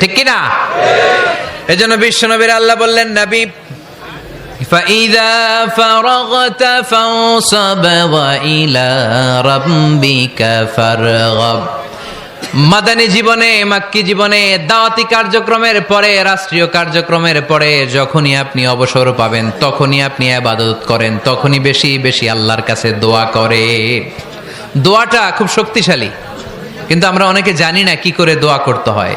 ঠিক কি না এজন্য বিশ্বনবীর আল্লাহ বললেন নবী فإذا فرغت فانصب وإلى ربك فارغب মাদানী জীবনে মাক্কি জীবনে দাওয়াতি কার্যক্রমের পরে রাষ্ট্রীয় কার্যক্রমের পরে যখনই আপনি অবসর পাবেন তখনই আপনি আবাদত করেন তখনই বেশি বেশি আল্লাহর কাছে দোয়া করে দোয়াটা খুব শক্তিশালী কিন্তু আমরা অনেকে জানি না কি করে দোয়া করতে হয়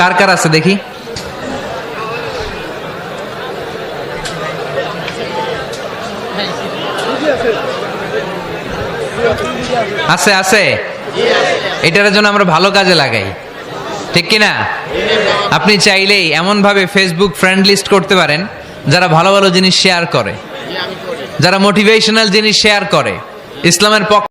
কার কার আছে দেখি? আছে আছে। এটার জন্য আমরা ভালো কাজে লাগাই। ঠিক কিনা? আপনি চাইলেই এমন ভাবে ফেসবুক ফ্রেন্ড লিস্ট করতে পারেন, যারা ভালো ভালো জিনিস শেয়ার করে, যারা মোটিভেশনাল জিনিস শেয়ার করে, ইসলামের পক্ষ